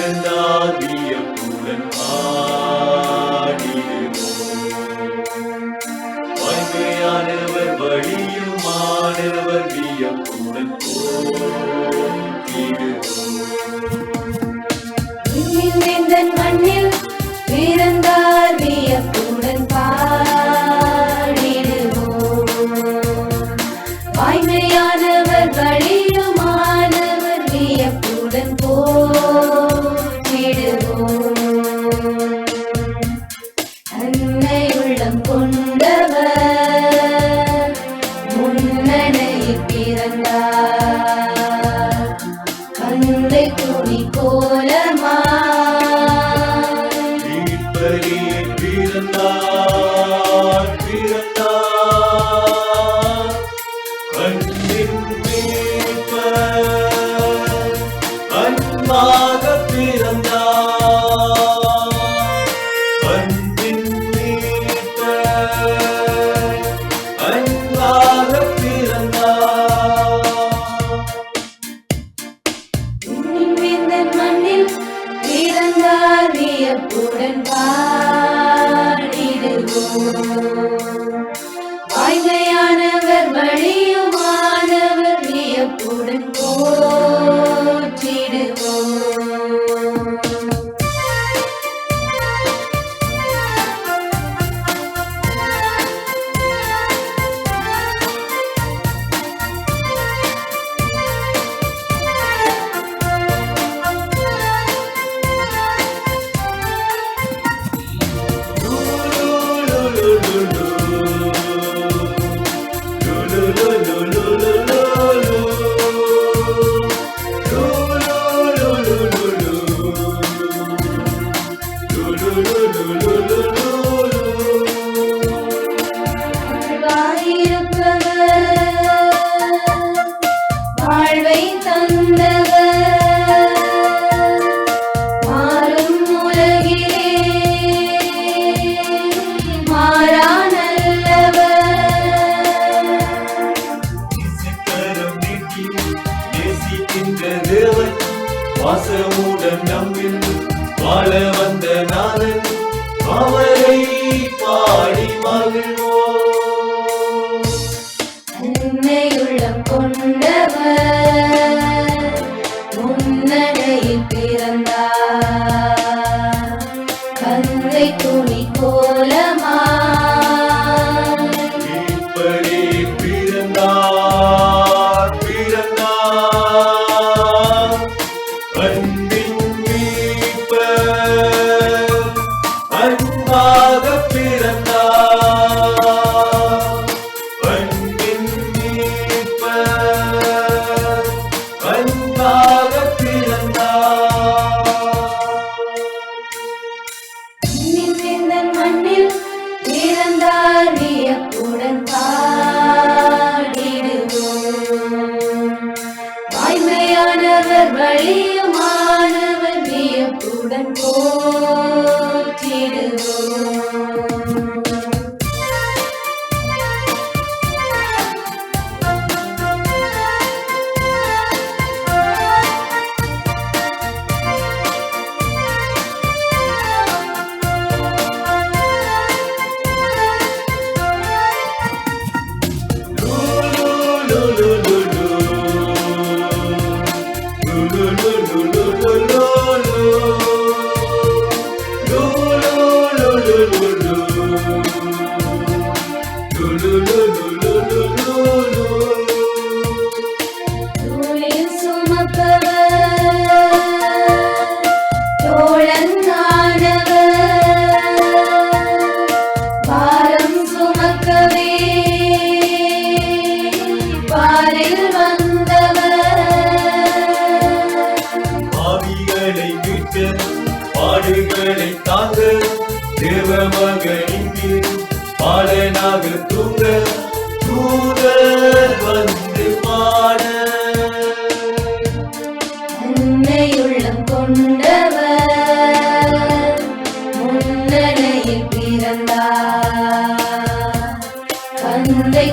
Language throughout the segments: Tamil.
பிறந்தாதிய புலன் ஆடிடுவோம் வழியும் ஆடவர் வியப்புடன் வியப்புடன் பாடிடுவோம் வாசமுடன் நம்மில் வாழ நாடு தூங்க தூதர் வந்து பாட உன்னை கொண்டவர் முன்னணியில் பிறந்தார். தந்தை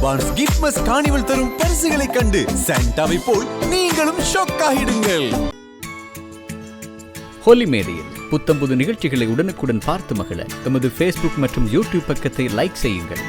அபான்ஸ் கிஃப்ட்மஸ் கார்னிவல் தரும் பரிசுகளை கண்டு சாண்டாவை போல் நீங்களும் ஷாக் ஆகிடுங்கள். ஹோலி மேடையில் புத்தம்புது நிகழ்ச்சிகளை உடனுக்குடன் பார்த்து மகிழ எமது ஃபேஸ்புக் மற்றும் யூடியூப் பக்கத்தை லைக் செய்யுங்கள்.